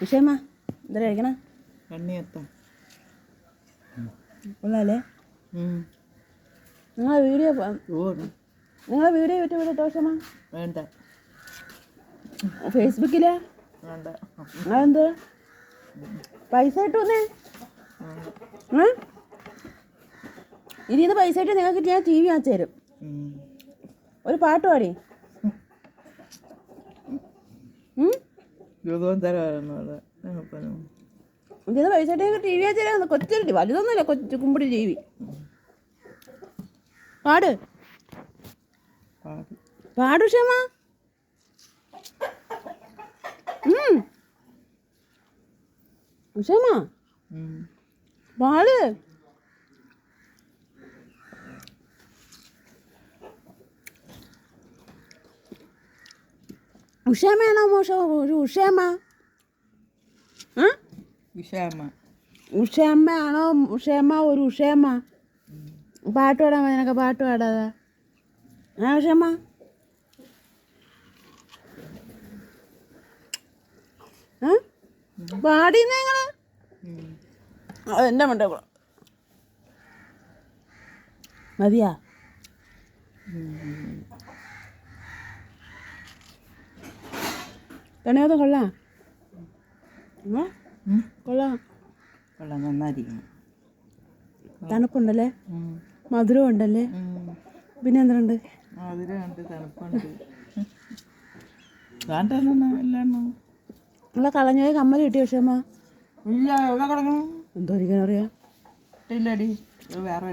വിഷയമ്മ എന്താ കഴിക്കണ? കണ്ണിയത്തം. കൊള്ളാല്ലേ? നിങ്ങളെ വീഡിയോ നിങ്ങളെ വീഡിയോ വിട്ട് വിടട്ടോ വേണ്ട. ഫേസ്ബുക്കിൽ? വേണ്ട. അതെന്ത് പൈസ കിട്ടുന്നേ ഇനി ഇത് പൈസ ആയിട്ട് നിങ്ങൾക്ക് ഞാൻ ടി വി വാങ്ങിച്ചു തരും. ഒരു പാട്ട് പാടി. പൈസ ഇട്ട് ടി വി തരാം കൊച്ചു വലുതൊന്നുമില്ല കൊച്ചു കുമ്പിടി ടി വി. പാട്. പാടു. പാട് ക്ഷമ ക്ഷമ പാട്. ഉഷാമയാണോ മോശ? ഒരു ഉഷാമ? ആ? വിഷാമ ഉഷയമ്മയാണോ ഉഷയമ്മ ഒരു ഉഷയമ്മ പാട്ട് പാടാൻ നിനക്ക് പാട്ട് പാടാതെ. ആ ഉഷയമ്മ ആ? പാടിയെന്ന്. അത് എന്റെ മണ്ട മതിയാ? തണിയാതെ കൊള്ളാം. കൊള്ളാം. കൊള്ളാം നന്നായിരിക്കണം തണുപ്പുണ്ടല്ലേ. മധുരം ഉണ്ടല്ലേ പിന്നെ എന്തുണ്ട്? മധുരമുണ്ട് തണുപ്പുണ്ട്. കമ്മൽ കിട്ടിയ പക്ഷേ ഇല്ല എവിടെ കിടക്കണം എന്തോ ഇരിക്കാൻ അറിയാം. ഇല്ലടി വേറെ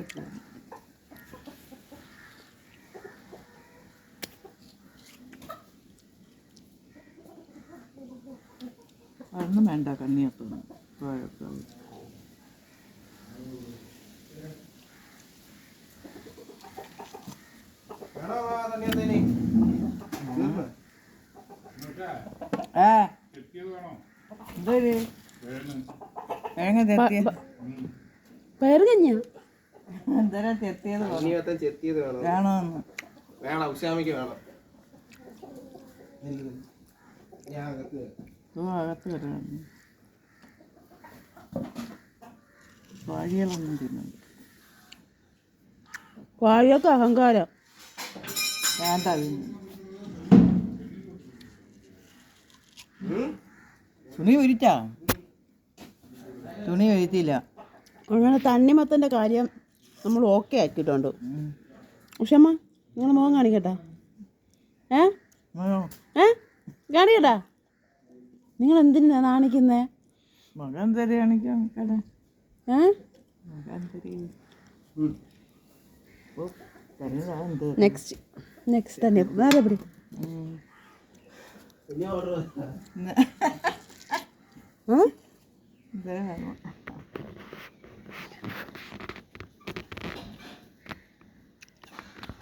അതൊന്നും വേണ്ട കണ്ണിയത്തൊന്നും കുഴപ്പമില്ല ആ. എന്തൊരു? തേങ്ങ തെത്തിയ പയറ് കഞ്ഞിയാ? എന്തരാ തെത്തിയത് പോലെ. കണ്ണിയത്തം ചെത്തിയത് വേണം. വേണമെന്ന് വേണം ഉഷാമിക്ക് വേണം. ഞാൻ അകത്ത് വരാം വഴികളൊന്നും തിന്നുന്നു വായൊക്കെ അഹങ്കാരം. വേണ്ട തിന്നു തുണി ഒരിച്ചാ തുണി ഒരിത്തില്ല അങ്ങനെ തണ്ണിമത്തന്റെ കാര്യം നമ്മൾ ഓക്കെ ആക്കിയിട്ടുണ്ട്. ഉഷമ്മ നിങ്ങൾ മുഖം കാണിക്കട്ടാ? ഏ? ഏ? കാണിക്കട്ടാ? നിങ്ങൾ എന്തിനാ നാണിക്കുന്നേ മകൻ തരികയാണെങ്കിൽ ഏ? നെക്സ്റ്റ് നെക്സ്റ്റ് തന്നെ. വേറെ എവിടെ? ഉം.